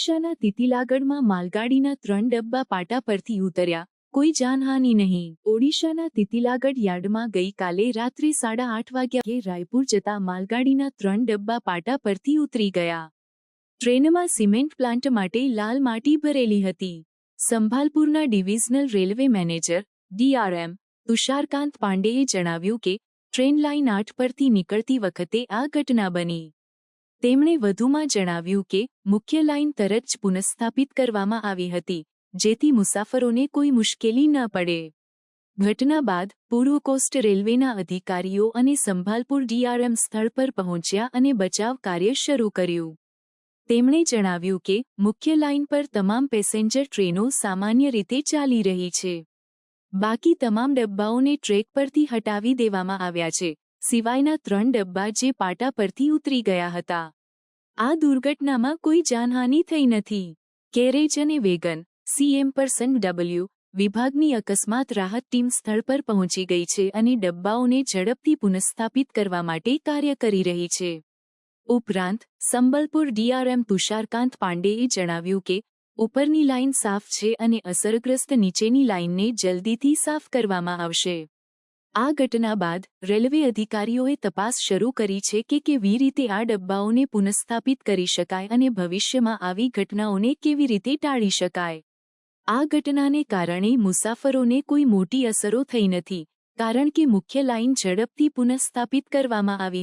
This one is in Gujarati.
ઓડિશાના તિતિલાગઢમાં માલગાડીના ત્રણ ડબ્બા પાટા પરથી ઉતર્યા. કોઈ જાનહાનિ નહીં. ઓડિશાના તિતિલાગઢ યાર્ડમાં ગઈકાલે રાત્રે સાડા આઠ વાગ્યાએ રાયપુર જતા માલગાડીના ત્રણ ડબ્બા પાટા પરથી ઉતરી ગયા. ટ્રેનમાં સિમેન્ટ પ્લાન્ટ માટે લાલ માટી ભરેલી હતી. સંભાલપુરના divisional railway manager, DRM, Tusharkant પાંડેએ જણાવ્યું કે, ટ્રેન લાઇન આઠ પરથી નીકળતી વખતે આ ઘટના બની. તેમણે વધુમાં જણાવ્યું કે, મુખ્ય લાઇન તરત જ પુનઃસ્થાપિત કરવામાં આવી હતી, જેથી મુસાફરોને કોઈ મુશ્કેલી ન પડે. ઘટના બાદ, પૂર્વ કોસ્ટ રેલવેના અધિકારીઓ અને સંભાલપુર ડીઆરએમ સ્થળ પર પહોંચ્યા અને બચાવ કાર્ય શરૂ કર્યું. તેમણે જણાવ્યું કે, મુખ્ય લાઇન પર તમામ પેસેન્જર ટ્રેનો સામાન્ય રીતે ચાલી રહી છે. બાકી તમામ ડબ્બાઓને ટ્રેક પરથી હટાવી દેવામાં આવ્યા છે. સિવાયના ત્રણ ડબ્બા જે પાટા પરથી ઉતરી ગયા હતા. આ દુર્ઘટનામાં કોઈ જાનહાનિ થઈ નથી. કેરેજ અને વેગન, સીએમ પર્સન ડબલ્યુ, વિભાગની અકસ્માત રાહત ટીમ સ્થળ પર પહોંચી ગઈ છે અને ડબ્બાઓને ઝડપથી પુનઃસ્થાપિત કરવા માટે કાર્ય કરી રહી છે. ઉપરાંત, સંબલપુર ડીઆરએમ તુષારકાંત પાંડેએ જણાવ્યું કે, ઉપરની લાઇન સાફ છે અને અસરગ્રસ્ત નીચેની લાઇનને જલ્દીથી સાફ કરવામાં આવશે. આ ઘટના બાદ રેલવે અધિકારીઓએ તપાસ શરૂ કરી છે કે કેવી રીતે આ ડબ્બાઓને પુનઃસ્થાપિત કરી શકાય અને ભવિષ્યમાં આવી ઘટનાઓને કેવી રીતે ટાળી શકાય. આ ઘટનાને કારણે મુસાફરોને કોઈ મોટી અસરો થઈ નથી, કારણ કે મુખ્ય લાઇન ઝડપથી પુનઃસ્થાપિત કરવામાં આવી